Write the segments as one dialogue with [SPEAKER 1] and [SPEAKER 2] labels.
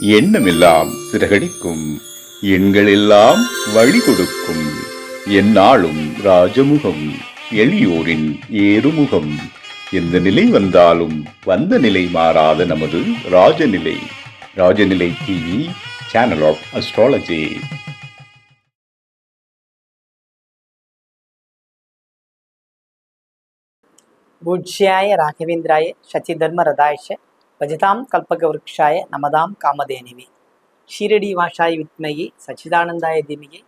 [SPEAKER 1] எண்ணமெல்லாம் சிறகடிக்கும். எண்களெல்லாம் வழி கொடுக்கும் எந்நாளும் ராஜமுகம் எளியோரின் ஏறுமுகம். எந்த நிலை வந்தாலும் வந்த நிலை மாறாத நமது Rajanilai. Rajanilai TV channel of astrology
[SPEAKER 2] பூஜ்யாய ராகவேந்திராய சச்சிதர்ம ரதாயஷ பஜதாம் கல்பகவிருக்ஷாய நமதாம் காமதேனிவி. ஷீரடி வாஷாய் வித்மகி சச்சிதானந்தாய திமிகி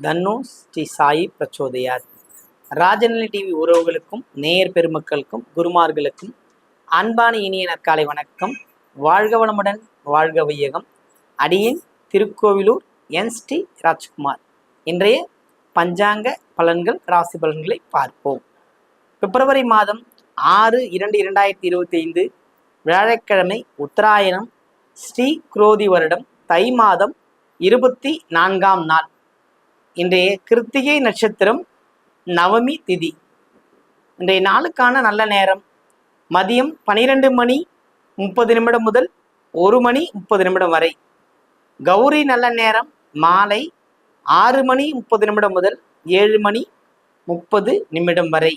[SPEAKER 2] தன்னு ஸ்ரீ சாயி பிரச்சோதயார் ராஜநிலை டிவி உறவுகளுக்கும் நேயர் பெருமக்களுக்கும் குருமார்களுக்கும் அன்பான இனிய நற்காலை வணக்கம். வாழ்க வளமுடன் வாழ்க வையகம். அடியின் திருக்கோவிலூர் என் ஸ்ரீ ராஜ்குமார். இன்றைய பஞ்சாங்க பலன்கள் ராசி பலன்களை பார்ப்போம். பிப்ரவரி மாதம் ஆறு இரண்டு இரண்டாயிரத்தி இருபத்தி ஐந்து வியாழக்கிழமை உத்தராயணம் ஸ்ரீ குரோதி வருடம் தை மாதம் இருபத்தி நான்காம் நாள். இன்றைய கிருத்திகை நட்சத்திரம் நவமி திதி. இன்றைய நாளுக்கான நல்ல நேரம். மதியம் பனிரெண்டு மணி முப்பது நிமிடம் முதல் ஒரு மணி முப்பது நிமிடம் வரை. கௌரி நல்ல நேரம். மாலை ஆறு மணி முப்பது நிமிடம் முதல் ஏழு மணி முப்பது நிமிடம் வரை.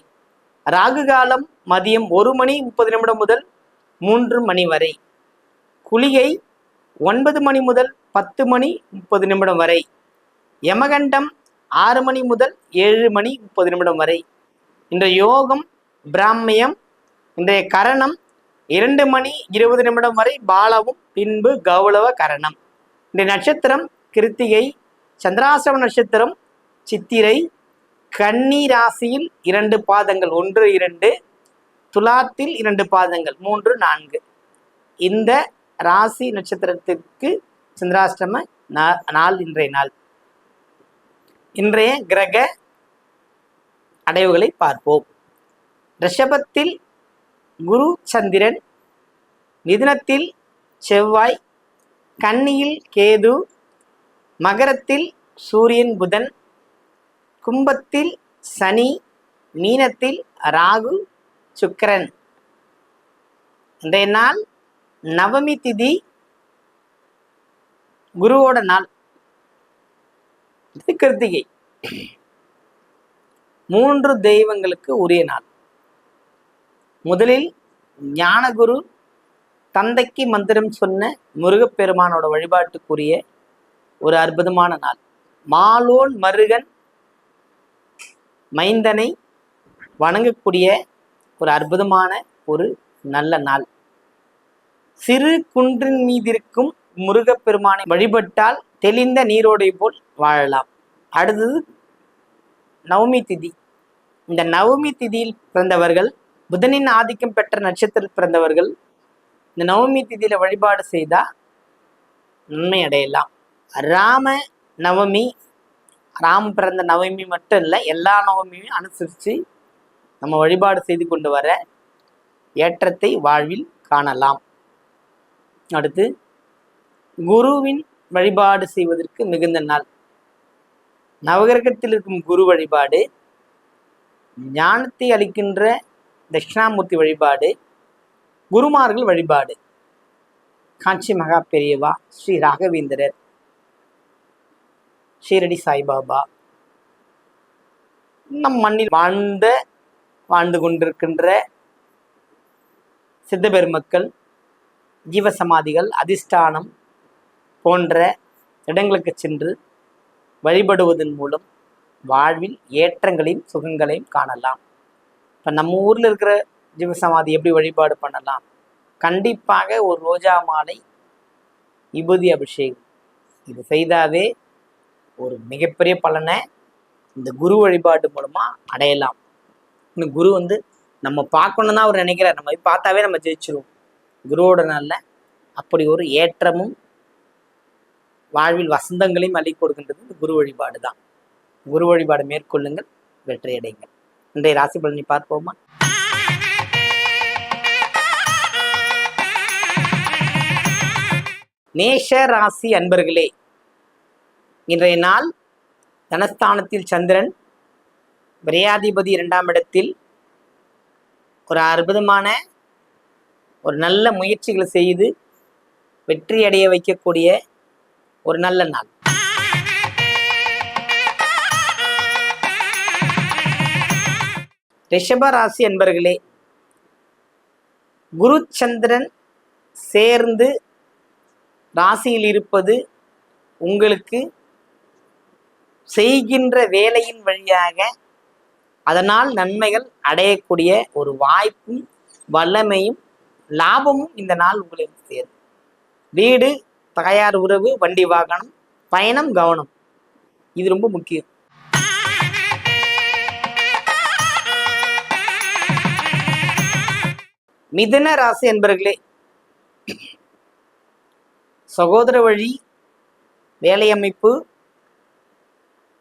[SPEAKER 2] ராகு காலம் மதியம் ஒரு மணி முப்பது நிமிடம் முதல் மூன்று மணி வரை. குளிகை ஒன்பது மணி முதல் பத்து மணி முப்பது நிமிடம் வரை. யமகண்டம் ஆறு மணி முதல் ஏழு மணி முப்பது நிமிடம் வரை. இன்றைய யோகம் பிராமியம் இன்றைய கரணம் இரண்டு மணி இருபது நிமிடம் வரை பாலவும் பின்பு கௌளவ கரணம். இன்றைய நட்சத்திரம் கிருத்திகை சந்திராசிரம நட்சத்திரம் சித்திரை கன்னி ராசியில் இரண்டு பாதங்கள் ஒன்று இரண்டு துலாத்தில் இரண்டு பாதங்கள் மூன்று நான்கு. இந்த ராசி நட்சத்திரத்திற்கு சந்திராஷ்டம நா- நாள் இன்றைய நாள். இன்றைய கிரக அடைவுகளை பார்ப்போம். ரிஷபத்தில் குரு சந்திரன் மிதுனத்தில் செவ்வாய் கன்னியில் கேது மகரத்தில் சூரியன் புதன் கும்பத்தில் சனி மீனத்தில் ராகு சுக்கிரன். இன்றைய நாள் நவமி திதி குருவோட நாள். இது கிருத்திகை. மூன்று தெய்வங்களுக்கு உரிய நாள். முதலில் ஞானகுரு தந்தைக்கு மந்திரம் சொன்ன முருகப்பெருமானோட வழிபாட்டுக்குரிய ஒரு அற்புதமான நாள். மாலோன் மருகன் மைந்தனை வணங்கக்கூடிய ஒரு அற்புதமான ஒரு நல்ல நாள். சிறு குன்றின் மீதிருக்கும் முருகப்பெருமானை வழிபட்டால் தெளிந்த நீரோடை போல் வாழலாம். அடுத்தது நவமி திதி. இந்த நவமி திதியில் பிறந்தவர்கள் புதனின் ஆதிக்கம் பெற்ற நட்சத்திரத்தில் பிறந்தவர்கள் இந்த நவமி திதியில வழிபாடு செய்தா நன்மை அடையலாம். ராம நவமி ராம் பிறந்த நவமி மட்டும் இல்லை எல்லா நவமியும் அனுசரித்து நம்ம வழிபாடு செய்து கொண்டு வர ஏற்றத்தை வாழ்வில் காணலாம். அடுத்து குருவின் வழிபாடு செய்வதற்கு மிகுந்த நாள். நவகிரகத்தில் இருக்கும் குரு வழிபாடு ஞானத்தை அளிக்கின்ற தட்சிணாமூர்த்தி வழிபாடு குருமார்கள் வழிபாடு. காஞ்சி மகா பெரியவா ஸ்ரீ ராகவேந்திரர் ஷீரடி சாய்பாபா. நம் மண்ணில் வாழ்ந்த வாழ்ந்து கொண்டிருக்கின்ற சித்த பெருமக்கள் ஜீவசமாதிகள் அதிஷ்டானம் போன்ற இடங்களுக்கு சென்று வழிபடுவதன் மூலம் வாழ்வில் ஏற்றங்களையும் சுகங்களையும் காணலாம். இப்போ நம்ம ஊரில் இருக்கிற ஜீவசமாதி எப்படி வழிபாடு பண்ணலாம்? கண்டிப்பாக ஒரு ரோஜா மாலை விபூதி அபிஷேகம். இது செய்தாவே ஒரு மிகப்பெரிய பலனை இந்த குரு வழிபாடு மூலமாக அடையலாம். இந்த குரு வந்து நம்ம பார்க்கணும் தான் அவர் நினைக்கிறார். நம்ம பார்த்தாவே நம்ம ஜெயிச்சிருவோம். குருவோட நாள்ல அப்படி ஒரு ஏற்றமும் வாழ்வில் வசந்தங்களையும் அள்ளி கொடுக்கின்றது இந்த குரு வழிபாடு தான். குரு வழிபாடு மேற்கொள்ளுங்கள் வெற்றியடைங்கள். இன்றைய ராசி பலனை பார்ப்போமா? நேஷ ராசி அன்பர்களே இன்றைய நாள் தனஸ்தானத்தில் சந்திரன் விரையாதிபதி இரண்டாம் இடத்தில் ஒரு அற்புதமான ஒரு நல்ல முயற்சிகளை செய்து வெற்றி அடைய வைக்கக்கூடிய ஒரு நல்ல நாள். ரிஷப ராசி என்பர்களே குரு சந்திரன் சேர்ந்து ராசியில் இருப்பது உங்களுக்கு செய்கின்ற வேலையின் வழியாக அதனால் நன்மைகள் அடையக்கூடிய ஒரு வாய்ப்பும் வல்லமையும் லாபமும் இந்த நாள் உங்களுக்கு சேரும். வீடு தாயார் உறவு வண்டி வாகனம் பயணம் கவனம். இது ரொம்ப முக்கியம். மிதுன ராசி என்பர்களே சகோதர வழி வேலை அமைப்பு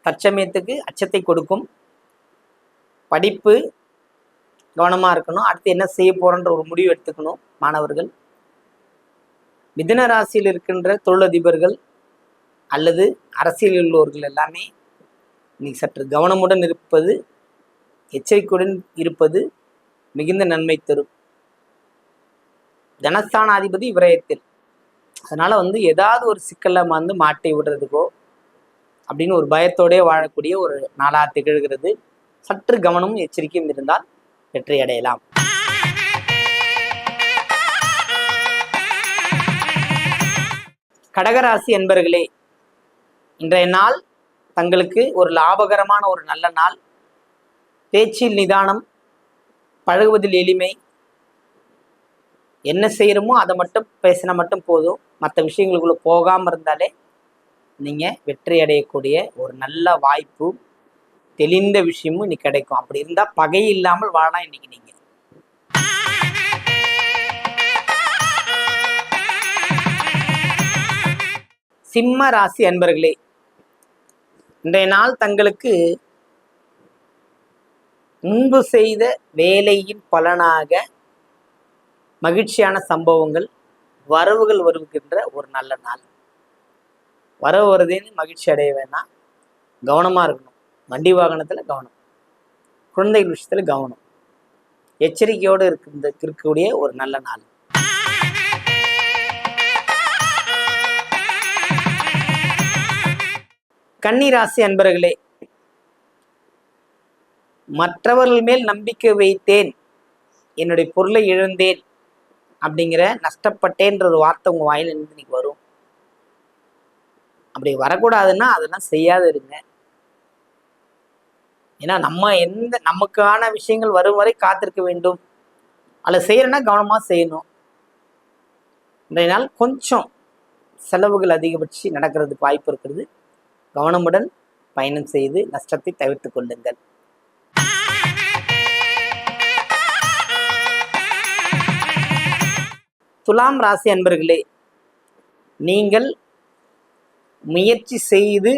[SPEAKER 2] தற்சமயத்துக்கு அச்சத்தை கொடுக்கும். படிப்பு கவனமாக இருக்கணும். அடுத்து என்ன செய்ய போகிறோன்ற ஒரு முடிவு எடுத்துக்கணும் மாணவர்கள். மிதன ராசியில் இருக்கின்ற தொழிலதிபர்கள் அல்லது அரசியலில் உள்ளவர்கள் எல்லாமே இன்னைக்கு சற்று கவனமுடன் இருப்பது எச்சரிக்கையுடன் இருப்பது மிகுந்த நன்மை தரும். தனஸ்தானாதிபதி விரயத்தில். அதனால் வந்து ஏதாவது ஒரு சிக்கலில் வந்து மாட்டி விடுறதுக்கோ அப்படின்னு ஒரு பயத்தோடே வாழக்கூடிய ஒரு நாளாக திகழ்கிறது. சற்று கவனமும் எச்சரிக்கையும் இருந்தால் வெற்றி அடையலாம் கடகராசி என்பர்களே இன்றைய நாள் தங்களுக்கு ஒரு லாபகரமான ஒரு நல்ல நாள். பேச்சில் நிதானம் பழகுவதில் எளிமை. என்ன செய்கிறோமோ அதை மட்டும் பேசினா மட்டும் போதும். மற்ற விஷயங்களுக்குள்ள போகாமல் இருந்தாலே நீங்கள் வெற்றி அடையக்கூடிய ஒரு நல்ல வாய்ப்பு. தெளிந்த விஷயமும் இன்னைக்கு கிடைக்கும். அப்படி இருந்தால் பகை இல்லாமல் வாழலாம் இன்னைக்கு நீங்கள் சிம்ம ராசி அன்பர்களே இன்றைய நாள் தங்களுக்கு முன்பு செய்த வேலையின் பலனாக மகிழ்ச்சியான சம்பவங்கள் வரவுகள் வருகின்ற ஒரு நல்ல நாள். வரவு வருதுன்னு மகிழ்ச்சி அடைய வேணாம். கவனமாக இருக்கணும். வண்டி வாகனத்தில் கவனம். குழந்தைகள் விஷயத்தில் கவனம். எச்சரிக்கையோடு இருக்கின்ற இருக்கக்கூடிய ஒரு நல்ல நாள். கன்னிராசி அன்பர்களே மற்றவர்கள் மேல் நம்பிக்கை வைத்தேன் என்னுடைய பொருளை இழந்தேன் அப்படிங்கிற நஷ்டப்பட்டேன்ற ஒரு வார்த்தை உங்கள் வாயில் இருந்து இன்னைக்கு வரும். அப்படி வரக்கூடாதுன்னா அதெல்லாம் செய்யாது இருங்க. ஏன்னா நம்ம எந்த நமக்கான விஷயங்கள் வரும் வரை காத்திருக்க வேண்டும். அதில் செய்யறேன்னா கவனமாக செய்யணும். இன்றைய நாள் கொஞ்சம் செலவுகள் அதிகபட்சி நடக்கிறதுக்கு வாய்ப்பு இருக்கிறது. கவனமுடன் பயணம் செய்து நஷ்டத்தை தவிர்த்து கொள்ளுங்கள். துலாம் ராசி அன்பர்களே நீங்கள் முயற்சி செய்து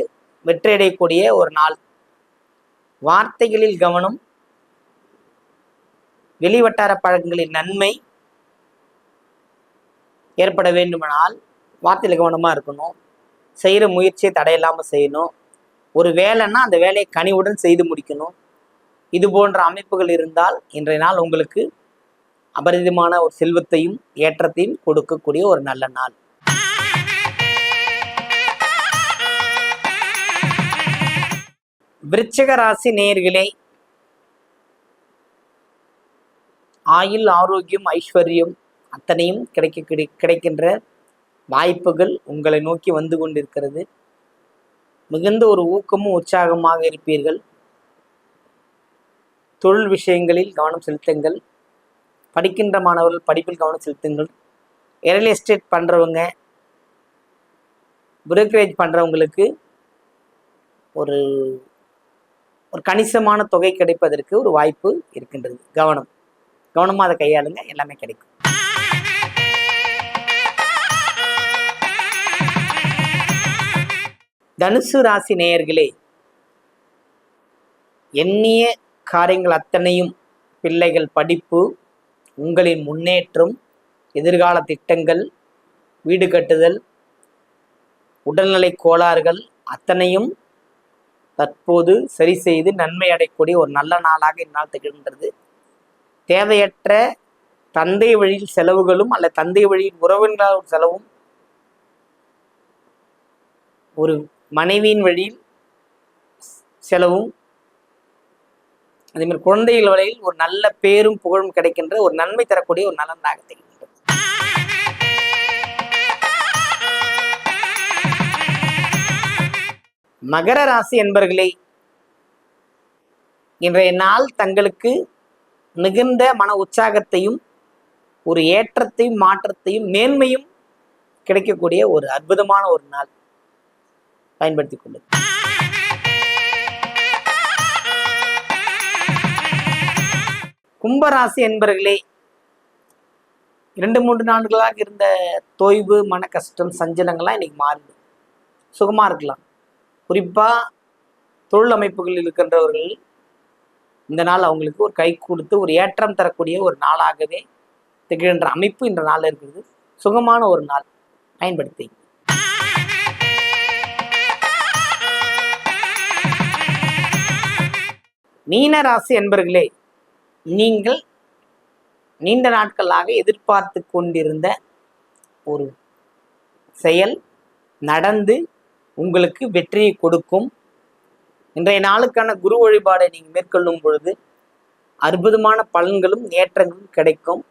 [SPEAKER 2] வெற்றியடையக்கூடிய ஒரு நாள். வார்த்தைகளில் கவனம் வெளிவட்டார பழக்கங்களின் நன்மை ஏற்பட வேண்டுமானால் வார்த்தையில் கவனமாக இருக்கணும். செய்கிற முயற்சியை தடையில்லாமல் செய்யணும். ஒரு வேலைன்னா அந்த வேலையை கனிவுடன் செய்து முடிக்கணும். இது போன்ற அமைப்புகள் இருந்தால் இன்றைய நாள் உங்களுக்கு அபரிதமான ஒரு செல்வத்தையும் ஏற்றத்தையும் கொடுக்கக்கூடிய ஒரு நல்ல நாள். விருச்சிக ராசி நேர்களே ஆயுள் ஆரோக்கியம் ஐஸ்வர்யம் அத்தனையும் கிடைக்க கிடை கிடைக்கின்ற வாய்ப்புகள் உங்களை நோக்கி வந்து கொண்டிருக்கிறது. மிகுந்த ஒரு ஊக்கமும் உற்சாகமாக இருப்பீர்கள். தொழில் விஷயங்களில் கவனம் செலுத்துங்கள். படிக்கின்ற மாணவர்கள் படிப்பில் கவனம் செலுத்துங்கள். ரியல் எஸ்டேட் பண்ணுறவங்க புரோக்கரேஜ் பண்ணுறவங்களுக்கு ஒரு ஒரு கணிசமான தொகை கிடைப்பதற்கு ஒரு வாய்ப்பு இருக்கின்றது. கவனம். கவனமாக அதை கையாளுங்க. எல்லாமே கிடைக்கும். தனுசு ராசி நேயர்களே எண்ணிய காரியங்கள் அத்தனையும் பிள்ளைகள் படிப்பு உங்களின் முன்னேற்றம் எதிர்கால திட்டங்கள் வீடு கட்டுதல் உடல்நிலை கோளாறுகள் அத்தனையும் தற்போது சரி செய்து நன்மை அடையக்கூடிய ஒரு நல்ல நாளாக இந்நாள் திகழ்கின்றது. தேவையற்ற தந்தை வழியில் செலவுகளும் அல்ல தந்தை வழியில் உறவினர்களால் செலவும் ஒரு மனைவியின் வழியில் செலவும் அதே மாதிரி குழந்தைகள் வழியில் ஒரு நல்ல பேரும் புகழும் கிடைக்கின்ற ஒரு நன்மை தரக்கூடிய ஒரு நல்ல நாகத்தை மகர ராசி என்பர்களே இன்றைய நாள் தங்களுக்கு மிகுந்த மன உற்சாகத்தையும் ஒரு ஏற்றத்தையும் மாற்றத்தையும் மேன்மையும் கிடைக்கக்கூடிய ஒரு அற்புதமான ஒரு நாள். பயன்படுத்திக் கொள்ளுங்கள். கும்பராசி என்பர்களே இரண்டு மூன்று நாட்களாக இருந்த தொய்வு மன கஷ்டம் சஞ்சலங்கள்லாம் இன்னைக்கு மாறுது சுகமாக இருக்கலாம். குறிப்பாக தொழில் அமைப்புகளில் இருக்கின்றவர்கள் இந்த நாள் அவங்களுக்கு ஒரு கை கொடுத்து ஒரு ஏற்றம் தரக்கூடிய ஒரு நாளாகவே திகழ்கின்ற அமைப்பு இந்த நாள் இருக்கிறது. சுகமான ஒரு நாள் பயன்படுத்தி. மீன ராசி என்பர்களே நீங்கள் நீண்ட நாட்களாக எதிர்பார்த்து கொண்டிருந்த ஒரு செயல் நடந்து உங்களுக்கு வெற்றியை கொடுக்கும். இன்றைய நாளுக்கான குரு வழிபாடை நீங்கள் மேற்கொள்ளும் பொழுது அற்புதமான பலன்களும் ஏற்றங்களும் கிடைக்கும்.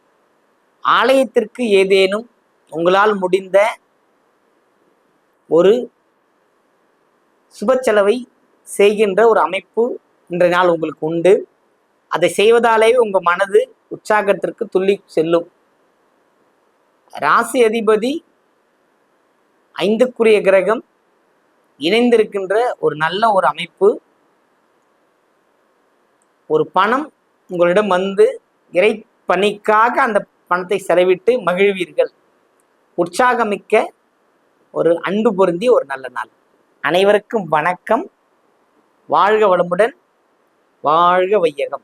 [SPEAKER 2] ஆலயத்திற்கு ஏதேனும் உங்களால் முடிந்த ஒரு சுப செலவை செய்கின்ற ஒரு அமைப்பு இன்றைய நாள் உங்களுக்கு உண்டு. அதை செய்வதாலே உங்க மனது உற்சாகத்திற்கு துள்ளி செல்லும். ராசி அதிபதி ஐந்துக்குரிய கிரகம் இணைந்திருக்கின்ற ஒரு நல்ல ஒரு அமைப்பு ஒரு பணம் உங்களிடம் வந்து இறை பணிக்காக அந்த பணத்தை செலவிட்டு மகிழ்வீர்கள். உற்சாகமிக்க ஒரு அன்பு பொருந்திய ஒரு நல்ல நாள். அனைவருக்கும் வணக்கம். வாழ்க வளமுடன். வாழ்க வையகம்.